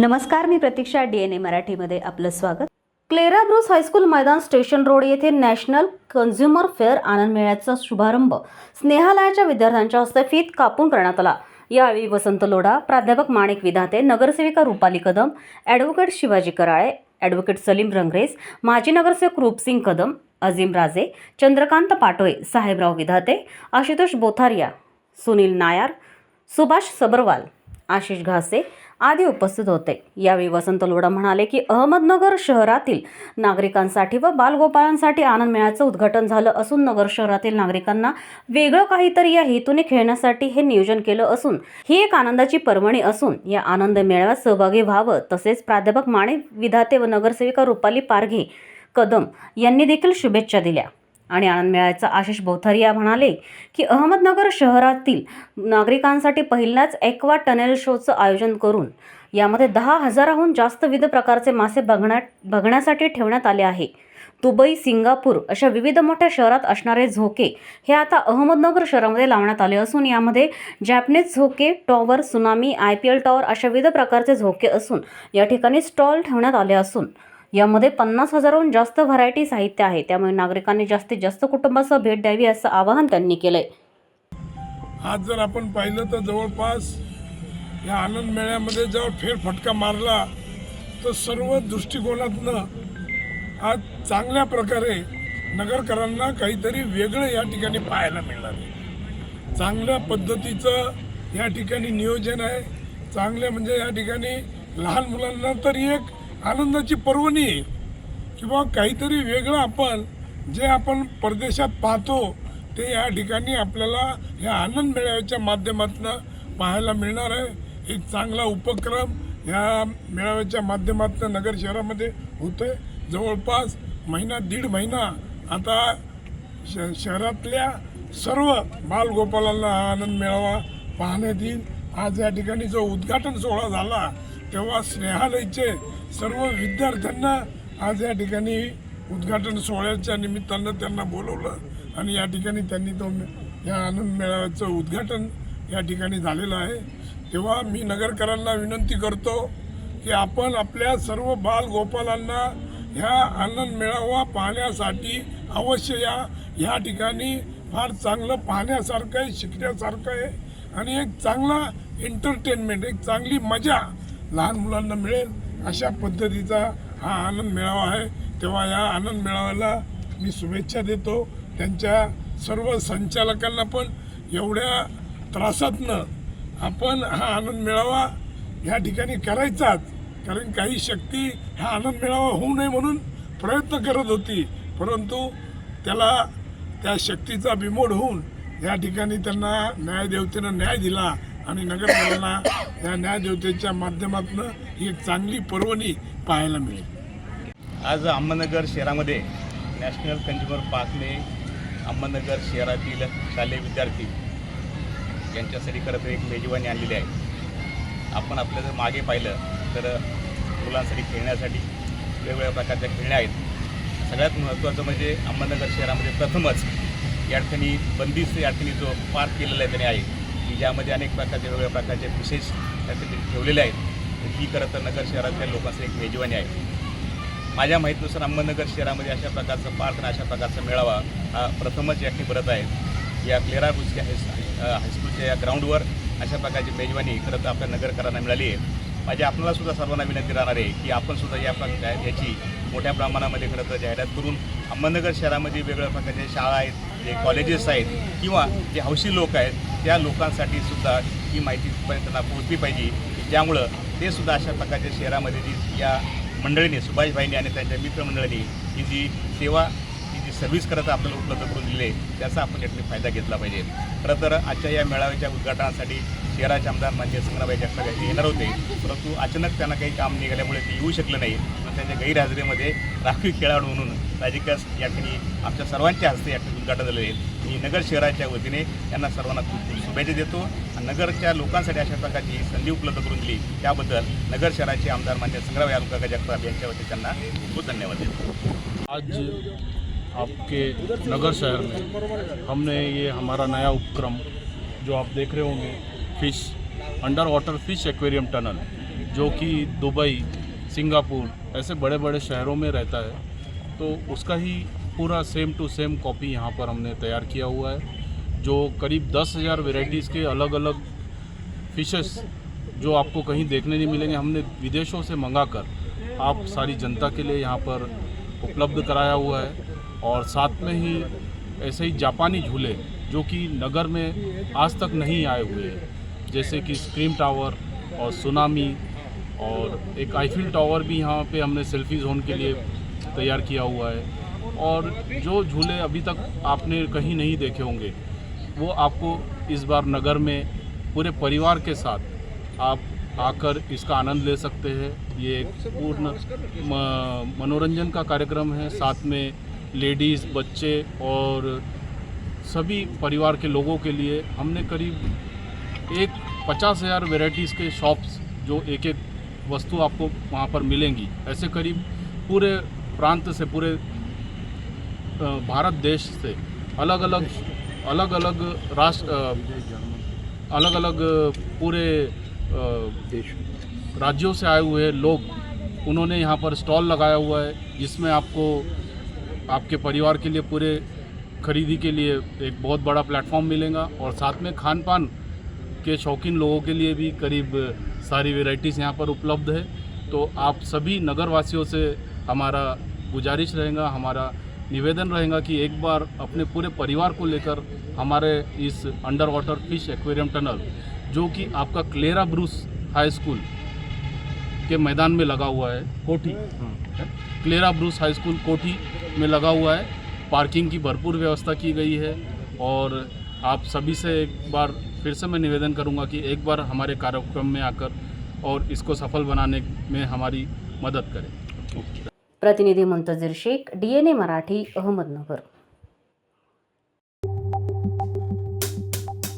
नमस्कार मी प्रतीक्षा D N A मराठीमध्ये आपलं स्वागत. क्लेरा ब्रुस हायस्कूल मैदान स्टेशन रोड येथे नॅशनल कन्झ्युमर फेअर आनंद मेळ्याचा शुभारंभ स्नेहालयाच्या विद्यार्थ्यांच्या हस्ते फीत कापून करण्यात आला. यावेळी वसंत लोढा प्राध्यापक माणिक विधाते नगरसेविका रुपाली कदम ॲडव्होकेट शिवाजी कराळे ॲडव्होकेट सलीम रंगरेस माजी नगरसेवक रूपसिंग कदम अझीम राजे चंद्रकांत पाटोळे साहेबराव विधाते आशुतोष बोथारिया सुनील नायर सुभाष सबरवाल आशिष घासे आदी उपस्थित होते. यावेळी वसंत लोढा म्हणाले की अहमदनगर शहरातील नागरिकांसाठी व बालगोपाळांसाठी आनंद मेळ्याचं उद्घाटन झालं असून नगर शहरातील नागरिकांना वेगळं काहीतरी या हेतूने खेळण्यासाठी हे नियोजन केलं असून ही एक आनंदाची पर्वणी असून या आनंद मेळाव्यात सहभागी व्हावं तसेच प्राध्यापक माणे विधाते व नगरसेविका रुपाली पारघे कदम यांनी देखील शुभेच्छा दिल्या. आणि आनंद मिळायचा आशिष बोथारिया म्हणाले की अहमदनगर शहरातील नागरिकांसाठी पहिल्याच एक्वा टनेल शोचं आयोजन करून यामध्ये दहा हजाराहून जास्त विविध प्रकारचे मासे बघण्या बघण्यासाठी ठेवण्यात आले आहे. दुबई सिंगापूर अशा विविध मोठ्या शहरात असणारे झोके हे आता अहमदनगर शहरामध्ये लावण्यात आले असून यामध्ये जॅपनीज झोके tower tsunami I P L tower अशा विविध प्रकारचे झोके असून या ठिकाणी स्टॉल ठेवण्यात आले असून यामध्ये पन्नास हजाराहून जास्त व्हरायटी साहित्य आहे. त्यामुळे नागरिकांनी जास्तीत जास्त कुटुंबासह भेट द्यावी असं आवाहन त्यांनी केलंय. आज जर आपण पाहिलं तर जवळपास या आनंद मेळ्यामध्ये जेव्हा फेरफटका मारला तर सर्व दृष्टिकोनातनं आज चांगल्या प्रकारे नगरकरांना काहीतरी वेगळं या ठिकाणी पाहायला मिळणार आहे. चांगल्या पद्धतीचं या ठिकाणी नियोजन आहे. चांगल्या म्हणजे या ठिकाणी लहान मुलांना तरी एक आनंदाची पर्वणी किंवा काहीतरी वेगळं आपण जे आपण परदेशात पाहतो ते या ठिकाणी आपल्याला ह्या आनंद मेळाव्याच्या माध्यमातून पाहायला मिळणार आहे. एक चांगला उपक्रम ह्या मेळाव्याच्या माध्यमातून नगर शहरामध्ये होतो आहे जवळपास महिना दीड महिना आता श शहरातल्या सर्व बालगोपालांना हा आनंद मेळावा पाहण्यात येईल. आज या ठिकाणी जो उद्घाटन सोहळा झाला तेव्हा स्नेहालयचे सर्व विद्यार्थ्यांना आज या ठिकाणी उद्घाटन सोहळ्याच्या निमित्तानं त्यांना बोलवलं आणि या ठिकाणी त्यांनी तो या आनंद मेळाव्याचं उद्घाटन या ठिकाणी झालेलं आहे. तेव्हा मी नगरकरांना विनंती करतो की आपण आपल्या सर्व बालगोपालांना ह्या आनंद मेळावा पाहण्यासाठी अवश्य या. ह्या ठिकाणी फार चांगलं पाहण्यासारखं आहे शिकण्यासारखं आहे आणि एक चांगला एंटरटेनमेंट एक चांगली मजा लहान मुलांना मिळेल. अशा पद्धतीचा हा आनंद मेळावा आहे. तेव्हा या आनंद मेळाव्याला मी शुभेच्छा देतो. त्यांच्या सर्व संचालकांना पण एवढ्या त्रासातनं आपण हा आनंद मेळावा ह्या ठिकाणी करायचाच. कारण काही शक्ती हा आनंद मेळावा होऊ नये म्हणून प्रयत्न करत होती. परंतु त्याला त्या शक्तीचा बिमोड होऊन या ठिकाणी त्यांना न्यायदेवतेनं न्याय दिला आणि नगरपालांना या न्यायदेवतेच्या माध्यमातून ही एक चांगली पर्वणी पाहायला मिळेल. आज अहमदनगर शहरामध्ये नॅशनल कन्झ्युमर पार्कने अहमदनगर शहरातील शालेय विद्यार्थी यांच्यासाठी खरं तर एक मेजवानी आणलेली आहे. आपण आपलं जर मागे पाहिलं तर मुलांसाठी खेळण्यासाठी वेगवेगळ्या प्रकारच्या खेळण्या आहेत. सगळ्यात महत्त्वाचं म्हणजे अहमदनगर शहरामध्ये प्रथमच या ठिकाणी बंदिस्त या ठिकाणी जो पार्क केलेला आहे त्याने आहे. की ज्यामध्ये अनेक प्रकारचे वेगवेगळ्या प्रकारचे विशेष त्या ठिकाणी ठेवलेले आहेत. ही खरं तर नगर शहरातल्या लोकांचं एक मेजवानी आहे. माझ्या माहितीनुसार अहमदनगर शहरामध्ये अशा प्रकारचा पार्क आणि अशा प्रकारचा मेळावा हा प्रथमच या भरत आहे. या क्लेरा बुसच्या हायस हायस्कूलच्या या ग्राउंडवर अशा प्रकारची मेजवानी खरं तर आपल्या नगरकरांना मिळाली आहे. माझी आपल्याला सुद्धा सर्वांना विनंती राहणार आहे की आपण सुद्धा या याची मोठ्या प्रमाणामध्ये खरं तर जाहिरात करून अहमदनगर शहरामध्ये वेगवेगळ्या प्रकारच्या शाळा आहेत जे कॉलेजेस आहेत किंवा जे हौशी लोक आहेत त्या लोकांसाठी सुद्धा ही माहिती त्यांना पोहोचली पाहिजे. ज्यामुळं ते सुद्धा अशा प्रकारच्या शहरामध्ये जी या मंडळीने सुभाषभाईंनी आणि त्यांच्या मित्रमंडळींनी ही जी सेवा ही जी सर्व्हिस करत आपल्याला उपलब्ध करून दिली आहे त्याचा आपण यातून फायदा घेतला पाहिजे. खरं तर आजच्या या मेळाव्याच्या उद्घाटनासाठी शहराचे आमदार म्हणजे मान्य संग्राबाई जगताप यांचे येणार होते. परंतु अचानक त्यांना काही काम निघाल्यामुळे ते येऊ शकलं नाही. पण त्यांच्या गैरहजेरीमध्ये राखीव खेळाडू म्हणून राजिकास या ठिकाणी आमच्या सर्वांच्या हस्ते या ठिकाणी उद्घाटन झालेले आहे मी नगर शहराच्या वतीने यांना सर्वांना खूप खूप शुभेच्छा देतो. आणि नगरच्या लोकांसाठी अशा प्रकारची संधी उपलब्ध करून दिली. त्याबद्दल नगर शहराचे आमदार मान्य संग्राबाई अलुका जगताप यांच्या वतीने त्यांना खूप धन्यवाद देतो. आज आपके नगर शहर में हमने ये हमारा नया उपक्रम जो आप देख रहे होंगे fish under water fish aquarium tunnel जो कि दुबई, सिंगापुर, ऐसे बड़े बड़े शहरों में रहता है। तो उसका ही पूरा सेम टू सेम कॉपी यहाँ पर हमने तैयार किया हुआ है, जो करीब दस हज़ार वेराइटीज़ के अलग अलग फिशेस जो आपको कहीं देखने नहीं मिलेंगे, हमने विदेशों से मंगा कर आप सारी जनता के लिए यहाँ पर उपलब्ध कराया हुआ है। और साथ में ही ऐसे ही जापानी झूले, जो कि नगर में आज तक नहीं आए हुए हैं। जैसे कि स्क्रीम टावर और सुनामी और एक आईफिल टावर भी यहाँ पे हमने सेल्फी जोन के लिए तैयार किया हुआ है। और जो झूले अभी तक आपने कहीं नहीं देखे होंगे, वो आपको इस बार नगर में पूरे परिवार के साथ आप आकर इसका आनंद ले सकते हैं। ये एक पूर्ण मनोरंजन का कार्यक्रम है। साथ में लेडीज़ बच्चे और सभी परिवार के लोगों के लिए हमने करीब एक पचास हज़ार वेराइटीज़ के शॉप्स जो एक एक वस्तु आपको वहाँ पर मिलेंगी। ऐसे करीब पूरे प्रांत से पूरे भारत देश से अलग अलग अलग अलग राष्ट्र अलग अलग पूरे अ, राज्यों से आए हुए लोग उन्होंने यहाँ पर स्टॉल लगाया हुआ है जिसमें आपको आपके परिवार के लिए पूरे खरीदी के लिए एक बहुत बड़ा प्लेटफॉर्म मिलेगा और साथ में खान पान के शौकीन लोगों के लिए भी करीब सारी वेराइटीज़ यहाँ पर उपलब्ध है। तो आप सभी नगरवासियों से हमारा गुजारिश रहेगा, हमारा निवेदन रहेगा कि एक बार अपने पूरे परिवार को लेकर हमारे इस under water fish aquarium tunnel जो कि आपका क्लेरा ब्रूस हाई स्कूल के मैदान में लगा हुआ है, Kothi. Clara Bruce high school Kothi में लगा हुआ है। पार्किंग की भरपूर व्यवस्था की गई है और आप सभी से एक बार फिर से मैं निवेदन करूँगा कि एक बार हमारे कार्यक्रम में आकर और इसको सफल बनाने में हमारी मदद करें। प्रतिनिधि मुंतजर शेख, डीएनए मराठी, अहमदनगर।